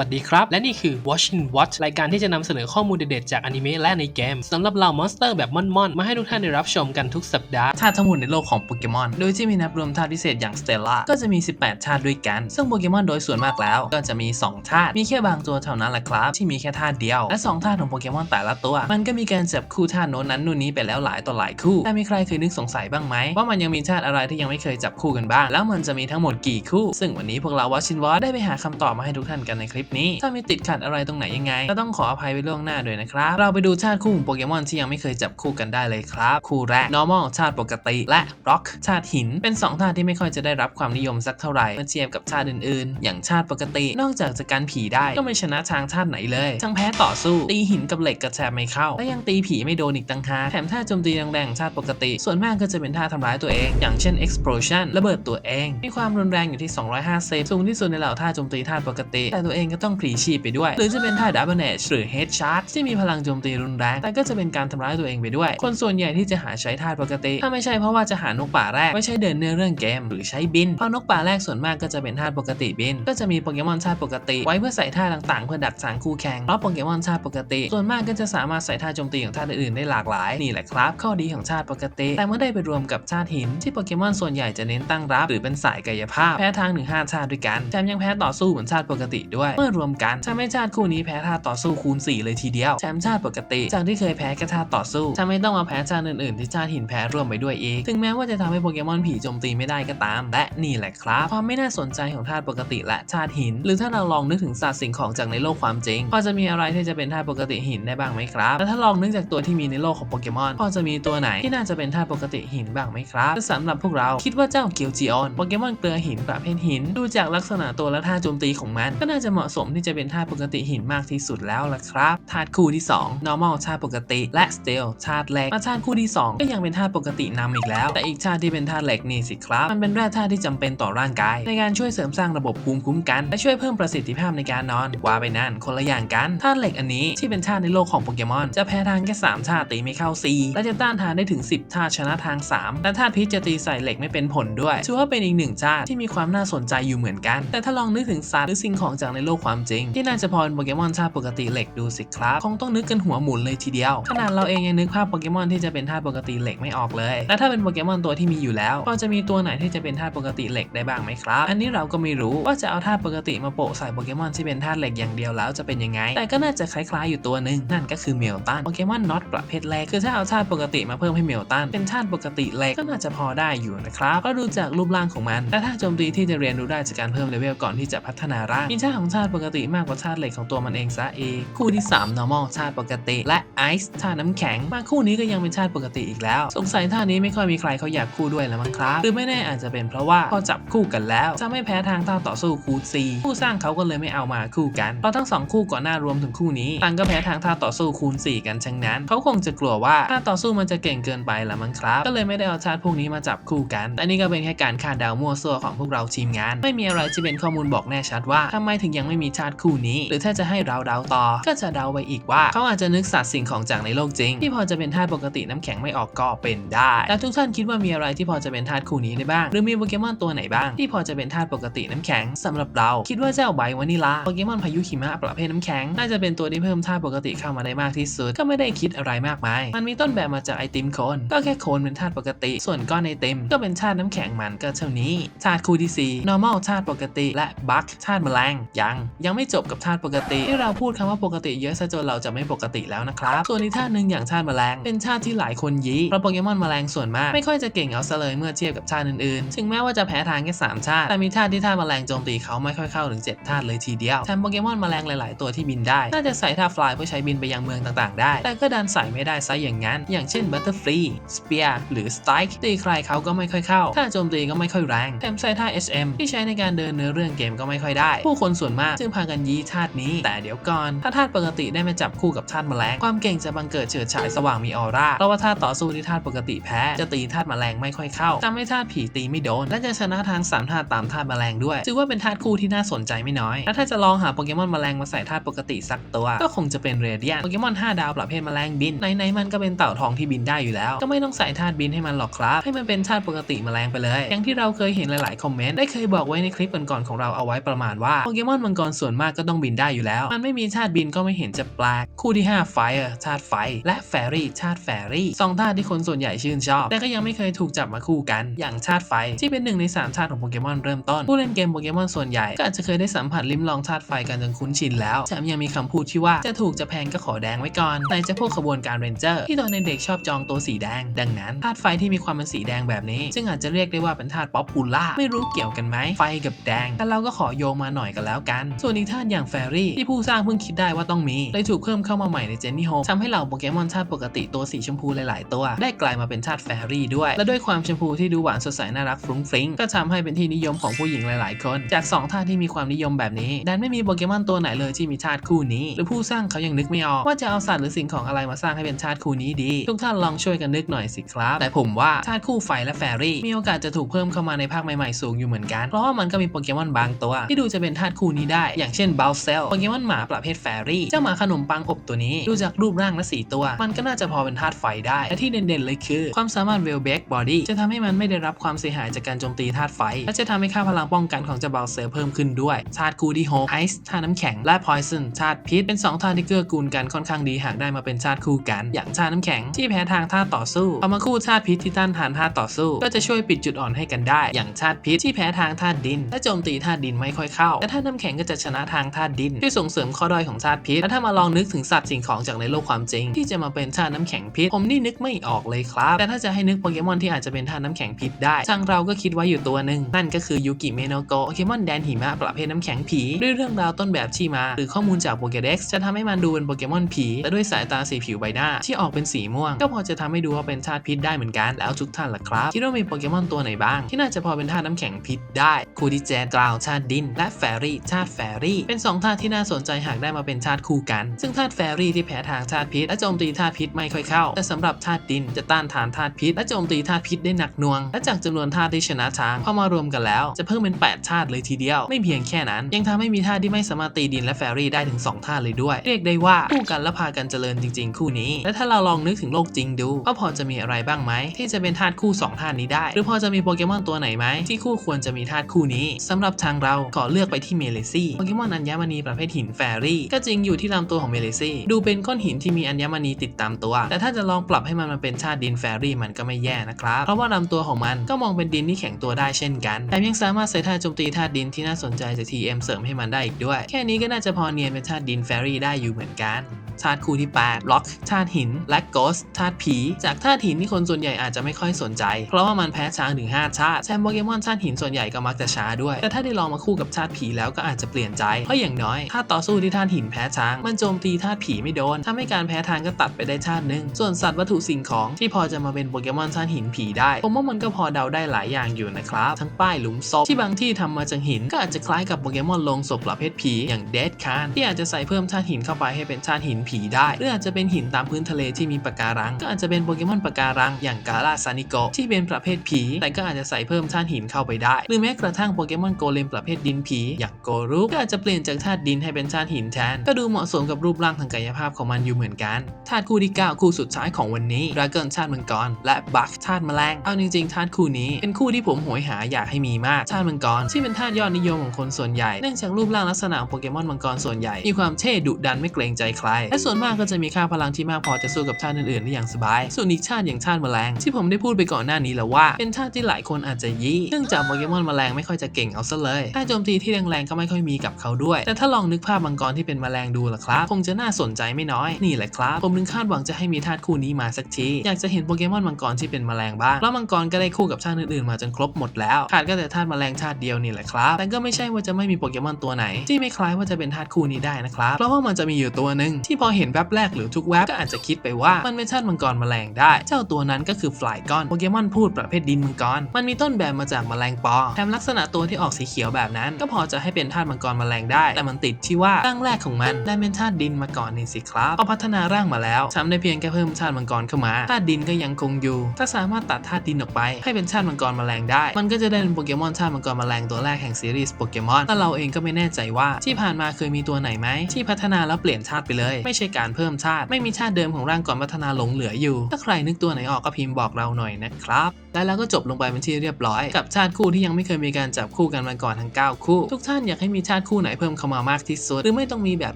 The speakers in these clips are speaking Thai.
สวัสดีครับ และนี่คือ Watching Watch รายการที่จะนำเสนอข้อมูลเด็ดๆจากอนิเมะและในเกมสำหรับเหล่ามอนสเตอร์แบบม่อนๆ มาให้ทุกท่านได้รับชมกันทุกสัปดาห์ธาตุทั้งหมดในโลกของโปเกมอน โดยที่มีนับรวมธาตุพิเศษอย่างสเตลล่าก็จะมี 18 ชาติด้วยกัน ซึ่งโปเกมอนโดยส่วนมากแล้ว ก็จะมี 2 ธาตุมีแค่บางตัวเท่านั้นแหละครับ ที่มีแค่ธาตุเดียว และ 2 ธาตุของโปเกมอนแต่ละตัว มันก็มีการจับคู่ธาตุโน้นนั้นนู่นนี้ไปแล้วหลายต่อหลายคู่แต่มีใครเคยนึกสงสัยบ้างไหมว่ามันยังมีธาตุอะไรที่ยังไม่เคยจับคู่กันบ้าง แล้วมันจะมีทั้งหมดกี่คู่ ซึ่งวันนี้พวกเราวัชินวอได้ไปหาคำตอบมาให้ทุกท่านกันในคลิปนี้ ถ้ามีติดขัดอะไรตรงไหนยังไง ก็ต้องขออภัยไว้ล่วงหน้าด้วยนะครับ เราไปดูธาตุคู่ของโปเกมอนที่ยังไม่เคยจับคู่กันได้เลยครับ คู่แรก normal ธาตุปกติ และ rock ธาตุหิน เป็นสองธาตุที่ไม่ค่อยจะได้รับความนิยมสักเท่าไหร่เมื่อเทียบกับธาตุอื่นๆ อย่างธาตุปกติ นอกจากจะกันผีได้ก็ไม่ชนะทางธาตุไหนเลยทั้งแพ้ต่อสู้ตีหินกับเหล็กกระแทบไม่เข้าและยังตีผีไม่โดนอีกต่างหากแถมธาโจมตีแรงๆของธาตุปกติ ส่วนมากก็จะเป็นธาทำร้ายตัวเอง อย่างเช่น explosion ระเบิดตัวเอง มีความรุนแรงอยู่ที่ 250 สูงที่สุดในเหล่าธาโจมตีธาตุปกติ แต่ตัวเองก็ต้องผลีชีพไปด้วย หรือจะเป็นธาตุ double edge หรือ head charge ที่มีพลังโจมตีรุนแรง แต่ก็จะเป็นการทำร้ายตัวเองไปด้วย คนส่วนใหญ่ที่จะหาใช้ธาปกติ ถ้าไม่ใช่เพราะว่าจะหานกป่าแรก ไม่ใช่เดินเนื้อเรื่องเกม หรือใช้บิน เพราะนกป่าแรกส่วนมากก็จะเป็นธาปกติบิน ก็จะมีโปเกมอนธาตุปกติ ไว้เพื่อใส่ธาต่างๆ เพื่อดักสางคู่แข่งเพราะโปเกมอนธาตุปกติ ส่วนมากก็จะสามารถใส่ธาโจมตีของธาอื่นๆได้หลากหลายนี่แหละครับ ข้อดีของธาตุปกติ แต่เมื่อได้ไปรวมกับธาตุหินที่โปเกมอนส่วนใหญ่จะเน้นตั้งรับ หรือเป็นสายกายภาพแพ้ทางถึง5ธาตุด้วยกันแถมยังแพ้ต่อสู้เหมือนธาตุปกติด้วยเมื่อรวมกันทำให้ธาตุคู่นี้แพ้ธาตุต่อสู้คูณ 4 เลยทีเดียวแถมธาตุปกติ จากที่เคยแพ้แค่ธาตุต่อสู้ทำให้ต้องมาแพ้ธาตุอื่นๆที่ธาตุหินแพ้รวมไปด้วยอีก ถึงแม้ว่าจะทำให้โปเกมอนผีโจมตีไม่ได้ก็ตาม และนี่แหละครับความไม่น่าสนใจของธาตุปกติและธาตุหิน หรือถ้าเราลองนึกถึงสัตว์สิ่งของจากในโลกความจริงพอจะมีอะไรที่จะเป็นธาตุปกติหินได้บ้างไหมครับและถ้าลองนึกจากตัวที่มีในโลกของโปเกมอนพอจะมีตัวไหนที่น่าจะเป็นธาตุปกติหินบ้างไหมครับสำหรับพวกเราคิดว่าเจ้าเกียวจิออนโปเกมอนเกลือหินประเภทหิน ดูจากลักษณะตัวและท่าโจมตีของมัน ก็น่าจะเหมาะสมที่จะเป็นธาตุปกติหินมากที่สุดแล้วล่ะครับธาตุคู่ที่ 2 normal ธาตุปกติและ steel ธาตุเหล็กมาธาตุคู่ที่ 2 ก็ยังเป็นธาตุปกตินำอีกแล้ว แต่อีกธาตุที่เป็นธาตุเหล็กนี่สิครับ มันเป็นแร่ธาตุที่จำเป็นต่อร่างกาย ในการช่วยเสริมสร้างระบบภูมิคุ้มกัน และช่วยเพิ่มประสิทธิภาพในการนอน ว่าไปนั่นคนละอย่างกันธาตุเหล็กอันนี้ที่เป็นธาตุในโลกของโปเกมอนจะแพ้ทางแค่3ธาตุตีไม่เข้า4และจะต้านทานได้ถึง 10ธาตุชนะทาง 3 และธาตุพิษจะตีใส่เหล็กไม่เป็นผลด้วยถือว่าเป็นอีกหนึ่งธาตุที่มีความน่าสนใจอยู่เหมือนกัน แต่ถ้าลองนึกถึงสัตว์หรือสิ่งของจากในโลกความจริง ที่น่าจะพอนโปเกมอนธาตุปกติเหล็กดูสิครับคงต้องนึกกันหัวหมุนเลยทีเดียว ขนาดเราเองยังนึกภาพโปเกมอนที่จะเป็นธาตุปกติเหล็กไม่ออกเลย และถ้าเป็นโปเกมอนตัวที่มีอยู่แล้วพอจะมีตัวไหนที่จะเป็นธาตุปกติเหล็กได้บ้างไหมครับ อันนี้เราก็ไม่รู้ว่าจะเอาธาตุปกติมาโปะใส่โปเกมอนที่เป็นธาตุเหล็กอย่างเดียวแล้วจะเป็นยังไง แต่ก็น่าจะคล้ายๆอยู่ตัวหนึ่งนั่นก็คือเมลตันโปเกมอนน็อตประเภทแรกคือถ้าเอาธาตุปกติมาเพิ่มให้เมลตันเป็นธาตุปกติเหล็กก็น่าจะพอได้อยู่นะครับก็ดูจากรูปร่างของมันและถ้าโจมตีที่จะเรียนรู้ได้จากการเพิ่มเลเวลก่อนที่จะพัฒนาร่างมีธาตุของธาตุปกติมากกว่าธาตุเหล็กของตัวมันเองซะเองคู่ที่ 3 normal ธาตุปกติ และ ice ธาตุน้ำแข็งมาคู่นี้ก็ยังเป็นธาตุปกติอีกแล้ว สงสัยธาตุนี้ไม่ค่อยมีใครเขาอยากคู่ด้วยแล้วมั้งครับหรือไม่แน่อาจจะเป็นเพราะว่าพอจับคู่กันแล้วจะไม่แพ้ทางท่าต่อสู้คูณ4ผู้สร้างเขาก็เลยไม่เอามาคู่กันเพราะทั้งสองคู่ก่อนหน้ารวมถึงคู่นี้ต่างก็แพ้ทางท่าต่อสู้คูณ 4 กันทั้งนั้น เขาคงจะกลัวว่าท่าต่อสู้มันจะเก่งเกินไปละมั้งครับ ก็เลยไม่ได้เอาชาติพวกนี้มาจับคู่กันแต่นี่ก็เป็นแค่การคาดเดามั่วซั่วของพวกเราทีมงาน ไม่มีอะไรที่เป็นข้อมูลบอกแน่ชัดว่าทำไมถึงยังไม่มีชาติคู่นี้ หรือถ้าจะให้เราเดาต่อ ก็จะเดาไปอีกว่า เขาอาจจะนึกสัตว์สิ่งของจากในโลกจริง ที่พอจะเป็นธาตุปกติน้ำแข็งไม่ออกก็เป็นได้ แล้วทุกท่านคิดว่ามีอะไรที่พอจะเป็นธาตุคู่นี้ได้บ้าง หรือมีโปเกมอนตัวไหนบ้าง ที่พอจะเป็นธาตุปกติน้ำแข็งสำหรับเรา คิดว่าเจ้าไบวานิลาโปเกมอนพายุหิมะประเภทน้ำแข็งน่าจะเป็นตัวที่เพิ่มธาตุปกติเข้ามาได้มากที่สุด ก็ไม่ได้คิดอะไรมากมาย มันมีต้นแบบมาจากไอติมโคนก็แค่โคนเป็นธาตุปกติ ส่วนก้อนไอติมก็เป็นธาตุน้ำแข็งมันก็เท่านี้ธาตุคู่ที่4 normal ธาตุปกติ และบัคธาตุแมลงยังยังไม่จบกับธาตุปกติที่เราพูดคำว่าปกติเยอะซะจนเราจะไม่ปกติแล้วนะครับส่วนอีกธาตุหนึ่งอย่างธาตุแมลง เป็นธาตุที่หลายคนยี้เพราะโปเกมอนแมลงส่วนมากไม่ค่อยจะเก่งเอาซะเลยเมื่อเทียบกับธาตุอื่นๆ ถึงแม้ว่าจะแพ้ทางแค่3ธาตุแต่มีธาตุที่ธาตุแมลงโจมตีเขาไม่ค่อยเข้าถึง7ธาตุเลยทีเดียวแถมโปเกมอนแมลงหลาย ๆ ตัวที่บินได้น่าจะใส่ท่าฟลายเพื่อใช้บินไปยังเมืองต่างๆ ได้ แต่ก็ดันใส่ไม่ได้ซะอย่างนั้น อย่างเช่นบัตเตอร์ฟรีสเปียร์หรือสไตค์ตีใครเขาก็ไม่ค่อยเข้าท่าโจมตีก็ไม่ค่อยแรงแถมใส่ท่า HM ที่ใช้ในการเดินเนื้อเรื่องเกมก็ไม่ค่อยได้ ผู้คนส่วนมากจึงพากันยี้ธาตุนี้ แต่เดี๋ยวก่อน ถ้าธาตุปกติได้มาจับคู่กับธาตุแมลง ความเก่งจะบังเกิดเฉิดฉายสว่างมีออร่าเพราะว่าธาตุต่อสู้ที่ธาตุปกติแพ้ จะตีธาตุแมลงไม่ค่อยเข้าทำให้ธาตุผีตีไม่โดน และจะชนะทางสามธาตุตามธาตุแมลงด้วยถือว่าเป็นธาตุคู่ที่น่าสนใจไม่น้อย และถ้าจะลองหาโปเกมอนแมลงมาใส่ธาตุปกติสักตัว ก็คงจะเป็นเรเดียนโปเกมอน5ดาวประเภทแมลงบินไหนๆมันก็เป็นเต่าทองที่บินได้อยู่แล้ว ก็ไม่ต้องใส่ธาตุบินให้มันหรอกครับ ให้มันเป็นธาตุปกติแมลงไปเลย อย่างที่เราเคยเห็นหลายๆคอมเมนต์ได้เคยบอกไว้ในคลิปก่อนๆของเราเอาไว้ประมาณว่าโปเกมอนมังกรส่วนมากก็ต้องบินได้อยู่แล้ว มันไม่มีธาตุบินก็ไม่เห็นจะแปลก คู่ที่5 Fire ธาตุไฟ และ Fairy ธาตุแฟรี่สองธาตุที่คนส่วนใหญ่ชื่นชอบ แต่ก็ยังไม่เคยถูกจับมาคู่กัน อย่างธาตุไฟที่เป็นหนึ่งในสามธาตุของโปเกมอนเริ่มต้น ผู้เล่นเกมโปเกมอนส่วนใหญ่ก็อาจจะเคยได้สัมผัสลิ้มลองธาตุไฟกันจนคุ้นชินแล้วแถมยังมีคำพูดที่ว่าจะถูกจะแพงก็ขอแดงไว้ก่อนไหนจะพวกขบวนการเรนเจอร์ที่ตอนเด็กๆชอบจองตัวสีแดง ดังนั้นธาตุไฟที่มีความเป็นสีแดงแบบนี้ ซึ่งอาจจะเรียกได้ว่าเป็นธาตุป๊อปปูล่าไม่รู้เกี่ยวกันไหมไฟกับแดงแต่เราก็ขอโยงมาหน่อยกันแล้วกันส่วนอีกธาตุอย่างแฟรี่ที่ผู้สร้างเพิ่งคิดได้ว่าต้องมีเลยถูกเพิ่มเข้ามาใหม่ในเจนนี่โฮทำให้เหล่าโปเกมอนธาตุปกติตัวสีชมพูหลาย ๆ ตัว ได้กลายมาเป็นธาตุแฟรี่ด้วย และด้วยความชมพูที่ดูหวานสดใสน่ารักฟรุ้งฟริ้งก็ทำให้เป็นที่นิยมของผู้หญิงหลาย ๆ คน จากสองธาตุที่มีความนิยมแบบนี้ดันไม่มีโปเกมอนตัวไหนเลยที่มีธาตุคู่นี้ หรือผู้สร้างเขายังนึกไม่ออกว่าจะเอาสัตว์หรือสิ่งของอะไรมาสร้างให้เป็นธาตุคู่นี้ดี ทุกท่านลองช่วยกันนึกหน่อยสิครับ แต่ผมว่าธาตุคู่ไฟและแฟรี่มีโอกาสจะถูกเพิ่มเข้ามาในภาคใหม่ ๆ สูงอยู่เหมือนกัน เพราะว่ามันก็มีโปเกมอนบางตัว ที่ดูจะเป็นธาตุคู่นี้ได้อย่างเช่นบัลเซลโปเกมอนหมาประเภทแฟรี่ เจ้าหมาขนมปังอบตัวนี้ ดูจากรูปร่างและสีตัว มันก็น่าจะพอเป็นธาตุไฟได้ และที่เด่นๆเลยคือ ความสามารถเวลเบกบอดี้จะทำให้มันไม่ได้รับความเสียหายจากการโจมตีธาตุไฟ และจะทำให้ค่าพลังป้องกันของเจ้าบัลเซลเพิ่มขึ้นด้วยธาตุคู่ที่หกไอซ์ธาตุน้ำแข็งและพอยซันธาตุพิษเป็นสองธาตุที่เกื้อกูลกันค่อนข้างดีหากได้มาเป็นธาตุคู่กัน อย่างธาตุน้ำแข็งที่แพ้ทางธาตุต่อสู้เอามาคู่ธาตุพิษที่ต้านทานธาตุต่อสู้ ก็จะช่วยปิดจุดอ่อนให้กันได้ อย่างธาตุพิษที่แพ้ทางธาตุดินและโจมตีธาตุดินไม่ค่อยเข้าแต่ธาตุน้ำแข็งก็จะชนะทางธาตุดิน ที่ส่งเสริมข้อด้อยของธาตุพิษ และถ้ามาลองนึกถึงสัตว์สิ่งของจากในโลกความจริง ที่จะมาเป็นธาตุน้ำแข็งพิษ ผมนี่นึกไม่ออกเลยครับ แต่ถ้าจะให้นึกโปเกมอนที่อาจจะเป็นธาตุน้ำแข็งพิษได้ ทางเราก็คิดไว้อยู่ตัวหนึ่งนั่นก็คือยูกิเมโนโกะโปเกมอนแดนหิมะประเภทน้ำแข็งผีด้วยเรื่องราวต้นแบบที่มา หรือข้อมูลจากโปเกเด็กซ์จะทำให้มันดูเป็นโปเกมอนผีแต่ด้วยสายตาสีผิวใบหน้า ที่ออกเป็นสีม่วง ก็พอจะทำให้ดูว่าเป็นธาตุพิษได้เหมือนกันแล้วทุกท่านล่ะครับคิดว่ามีโปเกมอนตัวไหนบ้าง ที่น่าจะพอเป็นธาตุน้ำแข็งพิษได้คูดิเจกราวธาตุดิน และแฟรี่ธาตุแฟรี่ เป็นสองธาตุที่น่าสนใจหากได้มาเป็นธาตุคู่กัน ซึ่งธาตุแฟรี่ที่แพ้ทางธาตุพิษและโจมตีธาตุพิษไม่ค่อยเข้า แต่สำหรับธาตุดินจะต้านทานธาตุพิษและโจมตีธาตุพิษได้หนักหน่วง และจากจำนวนธาตุที่ชนะทางพอมารวมกันแล้ว จะเพิ่มเป็น 8 ธาตุเลยทีเดียว ไม่เพียงแค่นั้น ยังทำให้มีธาตุที่ไม่สามารถตีดินและแฟรี่ได้ถึง2ธาตุเลยด้วย เรียกได้ว่าคู่กันและพากันเจริญจริง ๆ คู่นี้ และถ้าเราลองนึกถึงโลกจริงดูว่าพอจะมีอะไรบ้างไหมที่จะเป็นธาตุคู่2ธาตุนี้ได้ หรือพอจะมีโปเกมอนตัวไหนไหมที่คู่ควรจะมีธาตุคู่นี้สำหรับทางเราขอเลือกไปที่เมเลซี่โปเกมอนอัญมณีประเภทหินแฟรี่ก็จริงอยู่ที่ลำตัวของเมเลซี่ดูเป็นก้อนหินที่มีอัญมณีติดตามตัว แต่ถ้าจะลองปรับให้มันมาเป็นชาติดินแฟรี่มันก็ไม่แย่นะครับ เพราะว่าลำตัวของมันก็มองเป็นดินที่แข็งตัวได้เช่นกันแถมยังสามารถใส่ธาตุโจมตีธาตุดินที่น่าสนใจจาก TM เสริมให้มันได้อีกด้วย แค่นี้ก็น่าจะพอเนียนเป็นธาตุดินแฟรี่ได้อยู่เหมือนกัน ธาตุคู่ที่8ล็อกธาตุหิน และโกสธาตุผี จากธาตุหินที่คนส่วนใหญ่อาจจะไม่ค่อยสนใจ เพราะว่ามันแพ้ช้างถึง5ธาตุแซมโปเกมอนธาตุหินส่วนใหญ่ก็มักจะช้าด้วย แต่ถ้าได้ลองมาคู่กับธาตุผีแล้วก็อาจจะเปลี่ยนใจ เพราะอย่างน้อยถ้าต่อสู้ที่ธาตุหินแพ้ช้าง มันโจมตีธาตุผีไม่โดนทำให้การแพ้ทางก็ตัดไปได้ธาตุหนึ่งส่วนสัตว์วัตถุสิ่งของที่พอจะมาเป็นโปเกมอนธาตุหินผีได้ ผมว่ามันก็พอเดาได้หลายอย่างอยู่นะครับ ทั้งป้ายหลุมศพที่บางที่ทำมาจากหิน ก็อาจจะคล้ายกับโปเกมอนลงศพประเภทผีอย่างเดดคานที่อาจจะใส่เพิ่มธาตุหินเข้าไปให้เป็นธาตุหินผีได้หรืออาจจะเป็นหินตามพื้นทะเลที่มีปะการัง ก็อาจจะเป็นโปเกมอนปะการัง อย่างกาลาซานิโกที่เป็นประเภทผี แต่ก็อาจจะใส่เพิ่มธาตุหินเข้าไปได้ หรือแม้กระทั่งโปเกมอนโกเลมประเภทดินผีอย่างโกรุก็อาจจะเปลี่ยนจากธาตุดินให้เป็นธาตุหินแทน ก็ดูเหมาะสมกับรูปร่างทางกายภาพของมันอยู่เหมือนกันธาตุคู่ที่ 9 คู่สุดท้ายของวันนี้ดราก้อนธาตุมังกรและบัคธาตุแมลงเอาจริงๆธาตุคู่นี้เป็นคู่ที่ผมโหยหาอยากให้มีมากธาตุมังกรที่เป็นธาตุยอดนิยมของคนส่วนใหญ่เนื่องจากรูปร่างลักษณะของโปเกมอนมังกรส่วนใหญ่มีความเท่ดุดันไม่เกรงใจใครและส่วนมากก็จะมีค่าพลังที่มากพอจะสู้กับธาตุอื่นๆได้อย่างสบาย ส่วนอีกธาตุอย่างธาตุแมลง ที่ผมได้พูดไปก่อนหน้านี้แล้วว่า เป็นธาตุที่หลายคนอาจจะยี่เนื่องจากโปเกมอนแมลงไม่ค่อยจะเก่งเอาซะเลยถ้าโจมตีที่แรงๆก็ไม่ค่อยมีกับเขาด้วย แต่ถ้าลองนึกภาพมังกรที่เป็นแมลงดูล่ะครับ คงจะน่าสนใจไม่น้อยนี่แหละครับ ผมถึงคาดหวังจะให้มีธาตุคู่นี้มาสักทีอยากจะเห็นโปเกมอนมังกรที่เป็นแมลงบ้างแล้วมังกรก็ได้คู่กับธาตุอื่นๆมาจนครบหมดแล้วขาดก็แต่ธาตุแมลงธาตุเดียวนี่แหละครับแต่ก็ไม่ใช่ว่าจะไม่มีโปเกมอนตัวไหน ที่ไม่คล้ายว่าจะเป็นธาตุคู่นี้ได้นะครับเพราะว่ามันจะมีอยู่ตัวหนึ่งที่พอเห็นแวบแรกหรือทุกแวบก็อาจจะคิดไปว่ามันเป็นธาตุมังกรแมลงได้ เจ้าตัวนั้นก็คือฟลายก้อนโปเกมอนพูดประเภทดินมังกร มันมีต้นแบบมาจากแมลงปอแถมลักษณะตัวที่ออกสีเขียวแบบนั้น ก็พอจะให้เป็นธาตุมังกรแมลงได้ แต่มันติดที่ว่าร่างแรกของมันได้เป็นธาตุดินมาก่อนนี่สิครับพอพัฒนาร่างมาแล้วทำได้เพียงแค่เพิ่มธาตุมังกรเข้ามาธาตุดินก็ยังคงอยู่ ถ้าสามารถตัดธาตุดินออกไป ให้เป็นธาตุมังกรแมลงได้ มันก็จะได้เป็นโปเกมอนธาตุมังกรแมลงตัวแรกแห่งซีรีส์โปเกมอนแต่เราเองก็ไม่แน่ใจว่าที่ผ่านมาเคยมีตัวไหนไหมที่พัฒนาแล้วเปลี่ยนธาตุไปเลยไม่ใช่การเพิ่มชาติ ไม่มีชาติเดิมของร่างก่อนพัฒนาหลงเหลืออยู่ ถ้าใครนึกตัวไหนออกก็พิมพ์บอกเราหน่อยนะครับและแล้วก็จบลงไปเป็นที่เรียบร้อย กับชาติคู่ที่ยังไม่เคยมีการจับคู่กันมาก่อนทั้ง 9 คู่ ทุกท่านอยากให้มีชาติคู่ไหนเพิ่มเข้ามามากที่สุด หรือไม่ต้องมีแบบ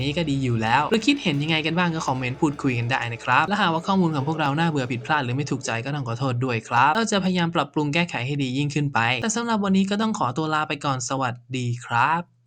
นี้ก็ดีอยู่แล้ว หรือคิดเห็นยังไงกันบ้างก็คอมเมนต์พูดคุยกันได้นะครับ และหากว่าข้อมูลของพวกเราหน้าเบื่อผิดพลาดหรือไม่ถูกใจก็ต้องขอโทษด้วยครับ เราจะพยายามปรับปรุงแก้ไขให้ดียิ่งขึ้นไป แต่สำหรับวันนี้ก็ต้องขอตัวลาไปก่อนสวัสดีครับ